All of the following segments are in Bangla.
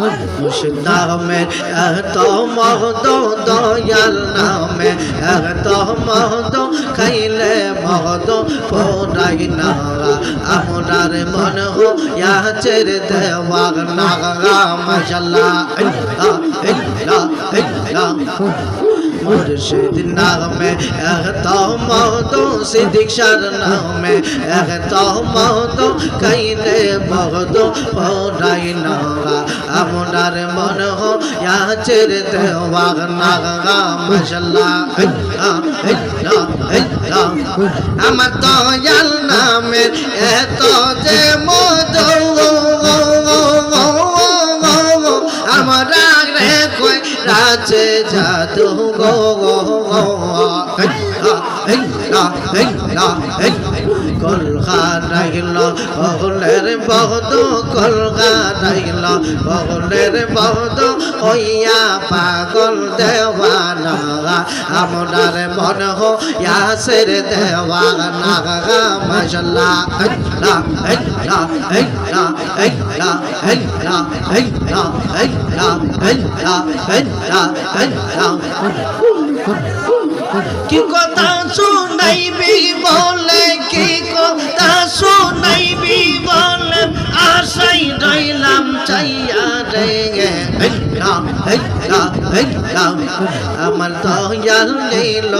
মুর্শিদ নামে এত মহদ দয়াল নামে এত মহদ খাইলে মহদ পোড়াই নারা আমরার মন হো ইয়াচের দেওয়া নাগা মাশাল্লাহ ইল্লা ইল্লা ইল্লা মুর্শিদ নামে এখতো মহতো সিদ্দিকশার নামে এখতো মহতো কাইনে মহতো পড়াই নাগা আপনার মন হো ইয়াচের দেওয়া নাগা মশাল্লাহ আমার দয়াল নামের এত যে মধু নাচে জাদু গো গো কলকাতাইল বগলের বহদ কলকাতাইল বগলের বহদ ওইয়া পাগল দেওয়ানা আমরার মন হাসের দেওয়ানা মশলা কি কথা শুনাইবি বলে কি কথা শুনাইবি বলে আশাই রইলাম, চাইয়া রে আমার দয়াল নীল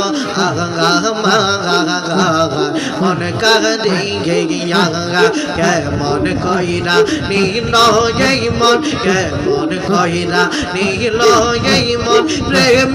মন কাহি গিয়া কে মন কইরা নীল এই মন কে মন কইরা নীল এই মন, প্রেম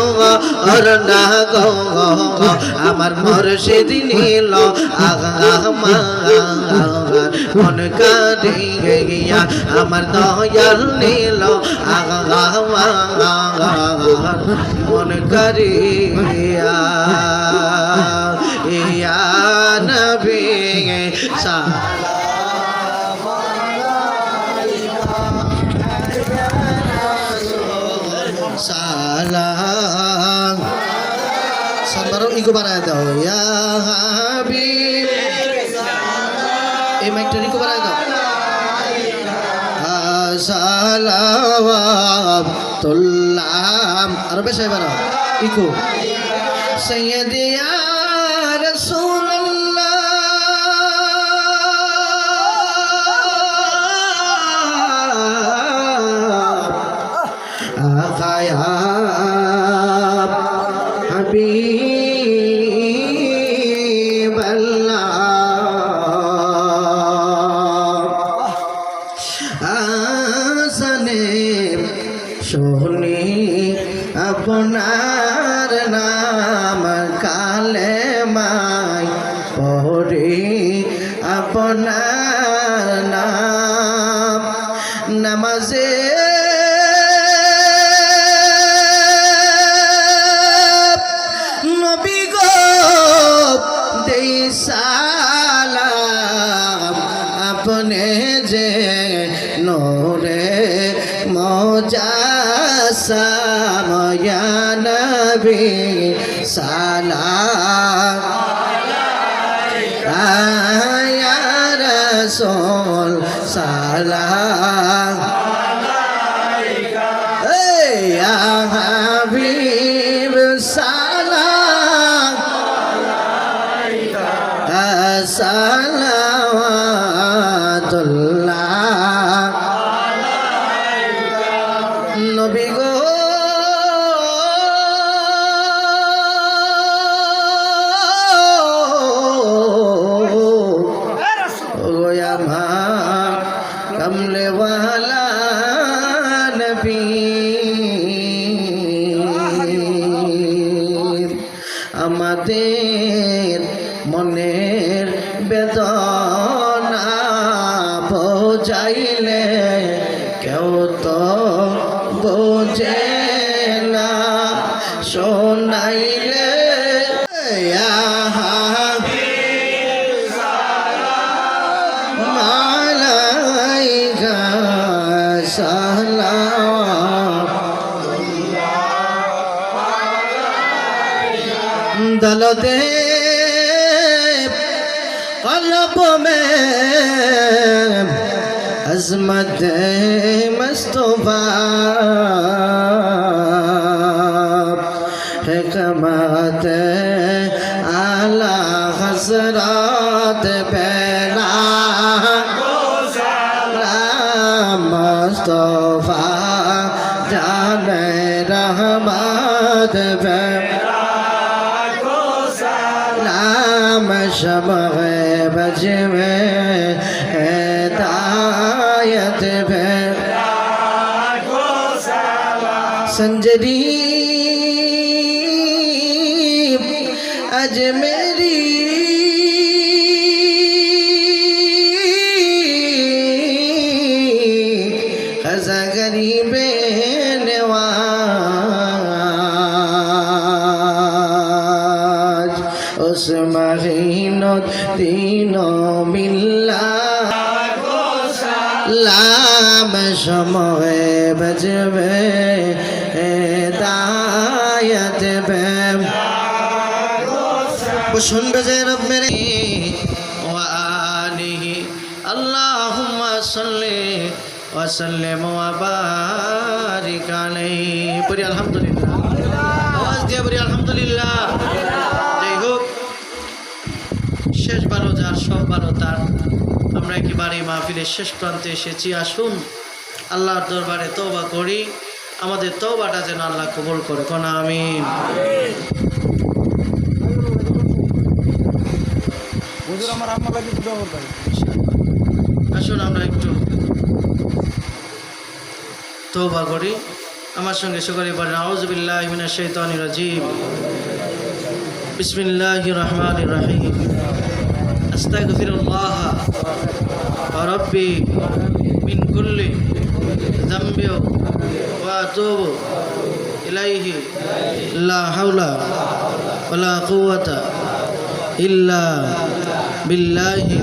না গো, আমার মরশিদ নীল মন কারে গিয়া আমার দয়াল নীল মন করিয়া ইয়া নবী সা ইগো বাড়ায় দাও। ইয়া হাবিব। এই মাইকটা ইকো বাড়ায় দাও। সালাম তুল্লাম। আরও বেশ এবার ইকো সৈয়দিয়া নামাজে। নবী গো দেই সালাম আপনি যে নোরে মজাসাময়া নবী সালাম। আয়া রসুল নবী গো। নবী। আমাদের মনের বেদনা বোঝাইলে কেউ दलदे قلب میں عظمت مصطفیٰ حکمت اعلی حضرات پیدا مصطفیٰ جان رحمت پیدا में शमह बज में तायत में संजरी अजमेर লাম সময়ে বজবে দায়ত বেম শুনবে যে রব মেরে ওয়ালিহি আল্লাহুম্মা সাল্লি ওয়া সাল্লিম ওয়া বারিক আলাইহি পড়ি আলহামদুলিল্লাহ আওয়াজ দিয়ে পড়ি আলহামদুলিল্লাহ শেষ ভালো যার সব ভালো তার আমরা একেবারে মাহফিলের শেষ প্রান্তে এসেছি। আসুন আল্লাহর দরবারে তওবা করি। আমাদের তওবাটা যেন আল্লাহ কবুল করে কোন করবেন আসুন আমরা একটু তওবা করি। আমার সঙ্গে সকলে বলেন আউযুবিল্লাহি মিনাশ শাইতানির রাজিম। বিসমিল্লাহির রহমানির রহিম। আস্তাগফিরুল্লাহ রব্বি মিন কুল্লি যামবি ওয়া আতুবু ইলাইহি লা হাওলা ওয়ালা কুওয়াতা ইল্লা বিল্লাহি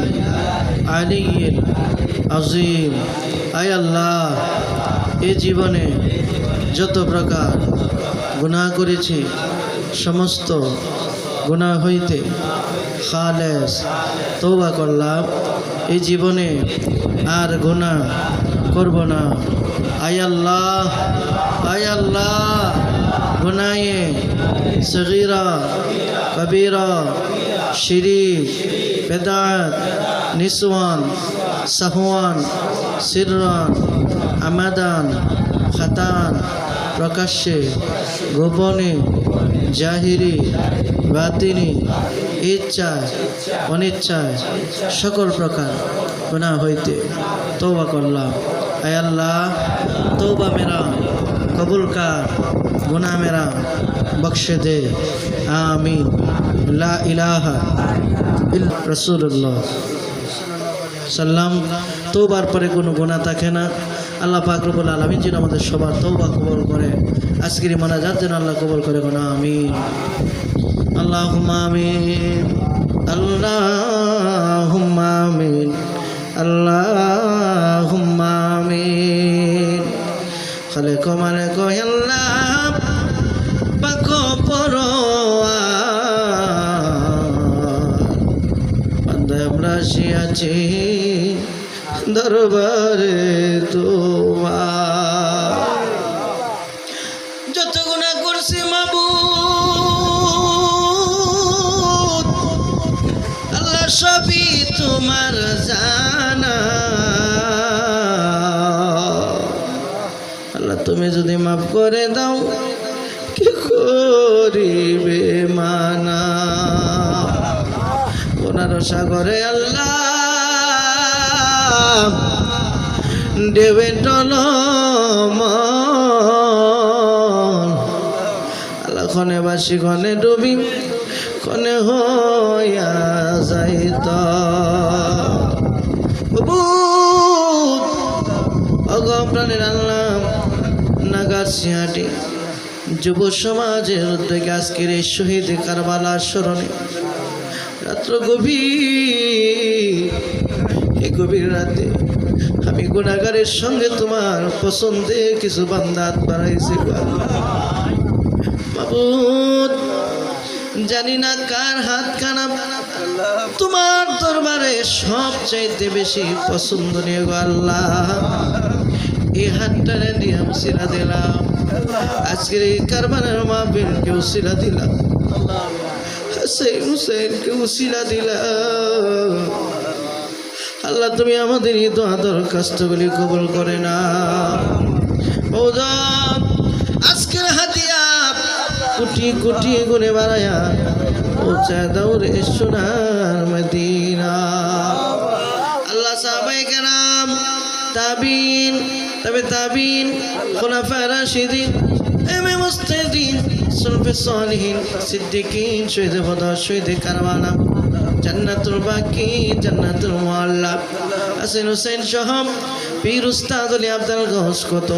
আলিয়্যিল আযীম আয় আল্লাহ, এ জীবনে যত প্রকার গুনাহ করেছি, সমস্ত গুনাহ হইতে খালেস। তৌবা করলাম, এই জীবনে আর গুনাহ করব না। আয় আল্লাহ আয় আল্লাহ গুনায়ে সগীরা, কবীরা, শিরিক, বেদাত, নিসওয়ান সাহওয়ান সিররান, আমাদান, খাতান। প্রকাশ্যে, গোপনে, জাহিরি, বাতিনি ইচ্ছায় অনিচ্ছায় সকল প্রকার গুণা হইতে তৌবা করলাম। আল্লাহ তৌবা মেরা, কবুল কার, গুনাহ মেরা, বক্সে দে। আমি লা ইলাহা ইল রসুল্লাহ সাল্লাম তোবার পরে কোনো গুণা থাকে না। আল্লাহ পাক আলমিন যেন আমাদের সবার তৌবা কবল করে, আজকের মানাজাত যেন আল্লাহ কবল করে গোনা আমি আল্লাহ আমিন। আল্লাহ আমিন। আল্লাহ আমিন। খালে মালেক দরবারে তোমার। যত গুণা করছি মাবুদ, আল্লাহ সবই তোমার জানা। আল্লাহ তুমি যদি মাফ করে দাও, কি করিবে মানা? ওনার সাগরে আল্লাহ দেবে আল্লাহ খনে বাসি, খনে ডুবি, খনে হইয়া যাইত। আল্লাহ, নাগার সিংহাটি। যুব সমাজের উদ্যোগে আজকের এই শহীদ কারবালার স্মরণে। রাত্র গভীর এই গভীর রাতে আমি গুণাগারের সঙ্গে তোমার পছন্দে কিছু বান্দাত বাড়াইছি বাবুদ জানি না কার হাত কানা। তোমার দরবারে সবচাইতে বেশি পছন্দনীয় গো আল্লাহ। এই হাতটারে নিয়ম সিরা দিলাম। আজকের এই কারবারের কারবানের মাহবিলকে উসিলা দিলাম হাসেন হুসেনকে উসিলা দিলাম আল্লাহ, তুমি আমাদের এই দোয়া দরখাস্তগুলি কবুল করে না আজকের হাতিয়া কোটি কোটি গুণে বাড়ায়া পৌঁছায় দৌড়ে সোনার মদিনা। আল্লাহ সাহাবাই কেরাম, তাবিন, তবে তাবিন খোলাফা রাশিদিন, এমএ মুস্তাহিদিন সুলফে সালিহিন, সিদ্দিকিন শহীদ বদর শহীদ কারবানা জান্নাতুল বাকি, জান্নাতুল মুআল্লা হাসান হুসেন সহ পীর উস্তাদ আলী আব্দুল গৌস কত।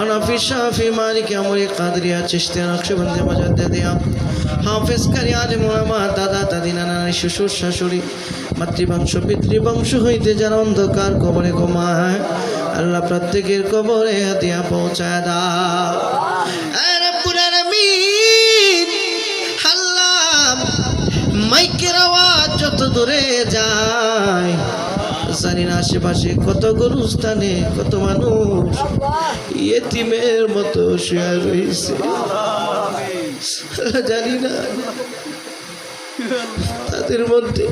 আনাফি শাফি মালিক আমরি কাদরিয়া চিশতিয়া নকশবন্দি মুজাদ্দিদিয়া। হাফেজ কারি আলিম উলামা দাদা দাদি নানা শ্বশুর শাশুড়ি। মাতৃবংশ, পিতৃবংশ হইতে যারা অন্ধকার কবরে ঘুমায়। আল্লাহ প্রত্যেকের কবরে হাতিয়া পৌঁছায় দা মাইকের আওয়াজ যত দূরে যায়। জানি না আশেপাশে কত গরু স্থানে কত মানুষ। ইয়েতিমের মতো শুয়ে রয়েছে। জানি না তাদের মধ্যে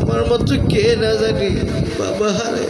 আমার মতো কে না জানি। বাবা হারে